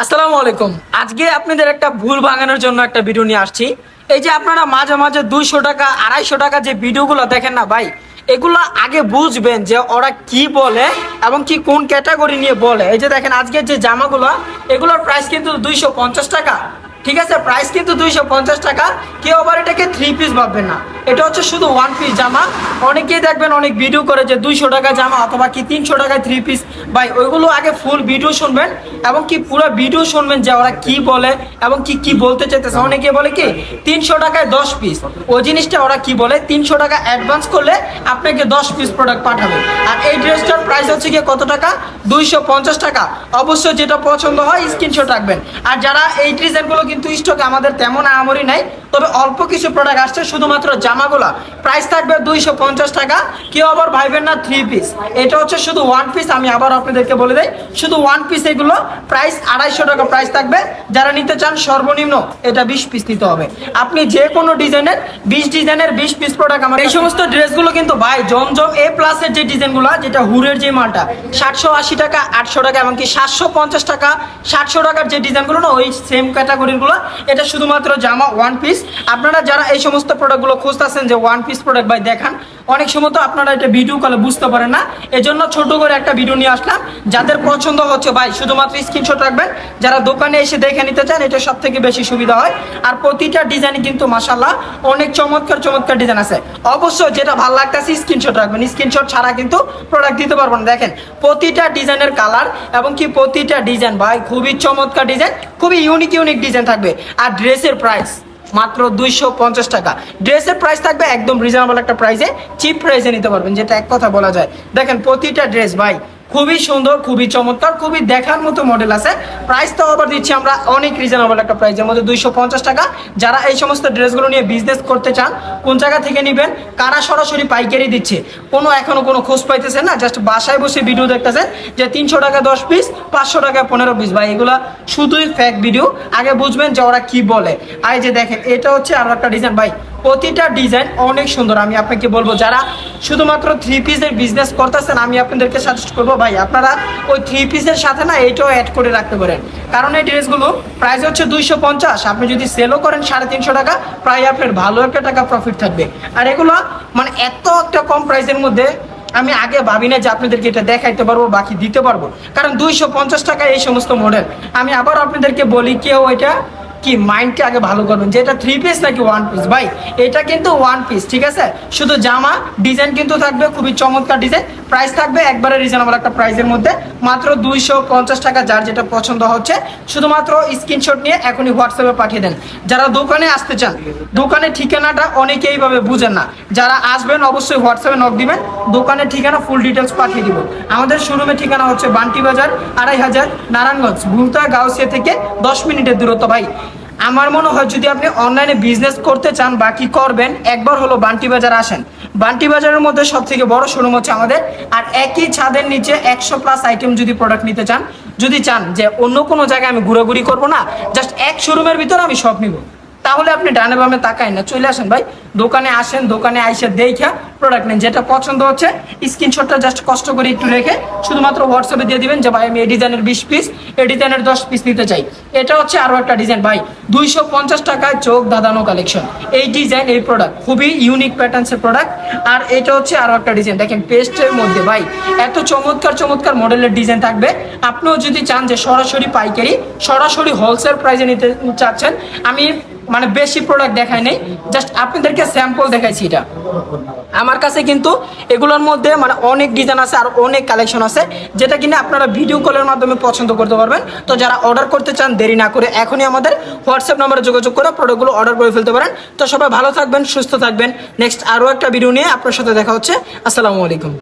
আসসালামু আলাইকুম। আজকে আপনাদের একটা ভুল ভাঙানোর জন্য একটা ভিডিও নিয়ে আসছি। এই যে আপনারা মাঝে মাঝে দুইশো টাকা, আড়াইশো টাকা যে ভিডিওগুলো দেখেন না ভাই, এগুলো আগে বুঝবেন যে ওরা কি বলে এবং কি কোন ক্যাটাগরি নিয়ে বলে। এই যে দেখেন আজকে যে জামাগুলো, এগুলোর প্রাইস কিন্তু দুইশো পঞ্চাশ টাকা। ঠিক আছে? প্রাইস কিন্তু দুইশো পঞ্চাশ টাকা। কেউ আবার এটাকে থ্রি পিস ভাববেন না। এটা হচ্ছে শুধু ওয়ান পিস জামা। অনেকেই দেখবেন অনেক ভিডিও করে যে দুইশো টাকা জামা অথবা কি তিনশো টাকায় থ্রি পিস ভাই, ওইগুলো আগে ফুল ভিডিও শুনবেন। এবং কি পুরো ভিডিও শুনবেন যে ওরা কি বলে এবং কি কি বলতে চাইতেছে। অনেকে বলে কি, তিনশো টাকায় দশ পিস ওই জিনিসটা ওরা কি বলে, তিনশো টাকা অ্যাডভান্স করলে আপনাকে দশ পিস প্রোডাক্ট পাঠাবে। আর এই ড্রেসটার প্রাইস হচ্ছে গিয়ে কত টাকা? দুইশো পঞ্চাশ টাকা। অবশ্যই যেটা পছন্দ হয় স্ক্রিনশট রাখবেন। আর যারা এই ডিজাইনগুলো কিন্তু স্টকে আমাদের তেমন আমরি নাই তবে অল্প কিছু প্রোডাক্ট আসছে, শুধুমাত্র জামাগুলা। প্রাইস থাকবে দুইশো পঞ্চাশ টাকা, কেউ আবার ভাইবেন না থ্রি পিস এটা হচ্ছে শুধু ওয়ান পিস আমি আবার আপনাদেরকে বলে দেই, শুধু ওয়ান পিস এগুলো প্রাইস আড়াইশো টাকা প্রাইস থাকবে। যারা নিতে চান সর্বনিম্ন এটা বিশ পিস নিতে হবে। আপনি যে কোনো ডিজাইনের বিশ ডিজাইনের বিশ পিস প্রোডাক্ট আমার এই সমস্ত ড্রেসগুলো কিন্তু ভাই জমজম এ প্লাসের যে ডিজাইনগুলো যেটা হুরের যে মালটা সাতশো আশি টাকা আটশো টাকা এমনকি সাতশো পঞ্চাশ টাকা সাতশো টাকার যে ডিজাইনগুলো না ওই সেম ক্যাটাগরিগুলো এটা শুধুমাত্র জামা ওয়ান পিস আপনারা যারা এই সমস্ত প্রোডাক্টগুলো খুঁজতেছেন যে ওয়ান পিস প্রোডাক্ট ভাই দেখান অনেক সময় তো আপনারা এটা ভিডিও কলে বুঝতে পারেন না। এজন্য ছোট করে একটা ভিডিও নিয়ে আসলাম। যাদের পছন্দ হচ্ছে, ভাই, শুধুমাত্র স্ক্রিনশট রাখবেন। যারা দোকানে এসে দেখে নিতে চান, এটা সব থেকে বেশি সুবিধা হয়। আর প্রতিটা ডিজাইন কিন্তু মাসাল্লাহ অনেক চমৎকার চমৎকার ডিজাইন আছে। অবশ্যই যেটা ভালো লাগতেছে স্ক্রিনশট রাখবেন। স্ক্রিনশট ছাড়া কিন্তু প্রোডাক্ট দিতে পারবেন না। দেখেন, প্রতিটা ডিজাইনের কালার এবং কি প্রতিটা ডিজাইন ভাই, খুবই চমৎকার ডিজাইন খুবই ইউনিক ইউনিক ডিজাইন থাকবে। আর ড্রেসের প্রাইস মাত্র দুইশো পঞ্চাশ টাকা। ড্রেসের প্রাইস থাকবে একদম রিজনেবল একটা প্রাইসে চিপ প্রাইসে নিতে পারবেন, যেটা এক কথা বলা যায়। দেখেন প্রতিটা ড্রেস ভাই খুবই সুন্দর, খুবই চমৎকার, খুবই দেখার মতো মডেল আছে। প্রাইস তো আবার দিচ্ছি আমরা, অনেক রিজনেবল একটা প্রাইসের মধ্যে দুইশো পঞ্চাশ টাকা। যারা এই সমস্ত ড্রেসগুলো নিয়ে বিজনেস করতে চান, কোন জায়গা থেকে নেবেন, কারা সরাসরি পাইকারি দিচ্ছে, কোনো এখনও কোনো খোঁজ পাইতেছেন না জাস্ট বাসায় বসে ভিডিও দেখতেছেন যে তিনশো টাকা দশ পিস পাঁচশো টাকা পনেরো পিস ভাই, এগুলো শুধুই ফ্যাক ভিডিও আগে বুঝবেন যে ওরা কি বলে। আর যে দেখেন, এটা হচ্ছে আরও একটা ডিজাইন ভাই প্রতিটা ডিজাইন অনেক সুন্দর। আমি আপনাকে বলব, যারা শুধুমাত্র থ্রি পিসের বিজনেস করতেছেন, আমি আপনাদেরকে সাজেস্ট করব, ভাই, আপনারা ওই থ্রি পিসের সাথে না এইটাও অ্যাড করে রাখতে পারেন। কারণ এই ড্রেসগুলো প্রাইস হচ্ছে দুইশো পঞ্চাশ, আপনি যদি সেলও করেন সাড়ে তিনশো টাকা, প্রায় আপনার ভালো একটা টাকা প্রফিট থাকবে। আর এগুলো মানে এত একটা কম প্রাইসের মধ্যে, আমি আগে ভাবি না যে আপনাদেরকে এটা দেখাইতে পারব, বাকি দিতে পারব। কারণ দুইশো পঞ্চাশ টাকা এই সমস্ত মডেল আমি আবার আপনাদেরকে বলি, কেউ এটা কি মাইন্ডকে আগে ভালো করবেন? যে এটা থ্রি পিস নাকি ওয়ান পিস ভাই, এটা কিন্তু ওয়ান পিস ঠিক আছে? শুধু জামা ডিজাইন কিন্তু থাকবে, খুবই চমৎকার ডিজাইন প্রাইস থাকবে একবারে রিজনেবল একটা প্রাইসের মধ্যে। মাত্র দুইশো পঞ্চাশ টাকা যার যেটা পছন্দ হচ্ছে। শুধুমাত্র স্ক্রিনশট নিয়ে এখনই হোয়াটসঅ্যাপে পাঠিয়ে দেন। যারা দোকানে আসতে চান দোকানের ঠিকানাটা অনেকে এইভাবে বুঝেন না। যারা আসবেন, অবশ্যই হোয়াটসঅ্যাপে নক দিবেন। দোকানের ঠিকানা ফুল ডিটেলস পাঠিয়ে দিব। আমাদের শোরুমের ঠিকানা হচ্ছে বান্টি বাজার, আড়াই হাজার, নারায়ণগঞ্জ, ভুলতা, গাউসিয়া থেকে দশ মিনিটের দূরত্ব। ভাই আমার মনে হয় যদি আপনি অনলাইনে বিজনেস করতে চান বা কি করবেন, একবার হলো বান্টি বাজার আসেন। বান্টি বাজারের মধ্যে সব থেকে বড় শোরুম হচ্ছে আমাদের। আর একই ছাদের নিচে একশো প্লাস আইটেম যদি প্রোডাক্ট নিতে চান, যদি চান যে অন্য কোনো জায়গায় আমি ঘোরাঘুরি করব না জাস্ট এক শোরুমের ভিতরে আমি সব নিব। তাহলে আপনি ডানে বামে তাকায় না, চলে আসেন ভাই। দোকানে আসেন, দোকানে আইসে দেখা প্রোডাক্ট নেন। যেটা পছন্দ হচ্ছে স্ক্রিনশটটা জাস্ট কষ্ট করে একটু রেখে শুধুমাত্র হোয়াটসঅ্যাপে দিয়ে দিবেন যে, ভাই, আমি এই ডিজাইনের বিশ পিস এই ডিজাইনের দশ পিস নিতে চাই। এটা হচ্ছে আরও একটা ডিজাইন ভাই, দুইশো পঞ্চাশ টাকায় চোখ দাদানো কালেকশন এই ডিজাইন এই প্রোডাক্ট খুবই ইউনিক প্যাটার্নসের প্রোডাক্ট আর এটা হচ্ছে আরও একটা ডিজাইন দেখেন পেস্টের মধ্যে, ভাই, এত চমৎকার চমৎকার মডেলের ডিজাইন থাকবে। আপনিও যদি চান যে সরাসরি পাইকারি, সরাসরি হোলসেল প্রাইসে নিতে চাচ্ছেন, আমি মানে বেশি প্রোডাক্ট দেখায় নেই। জাস্ট আপনাদেরকে স্যাম্পল দেখাইছি এটা। আমার কাছে কিন্তু এগুলোর মধ্যে মানে অনেক ডিজাইন আছে আর অনেক কালেকশন আছে, যেটা কিনা আপনারা ভিডিও কলের মাধ্যমে পছন্দ করতে পারবেন। তো যারা অর্ডার করতে চান, দেরি না করে এখনই আমাদের হোয়াটসঅ্যাপ নাম্বারে যোগাযোগ করে প্রোডাক্টগুলো অর্ডার করে ফেলতে পারেন। তো সবাই ভালো থাকবেন, সুস্থ থাকবেন। নেক্সট আরও একটা ভিডিও নিয়ে আপনার সাথে দেখা হচ্ছে। আসসালামু আলাইকুম।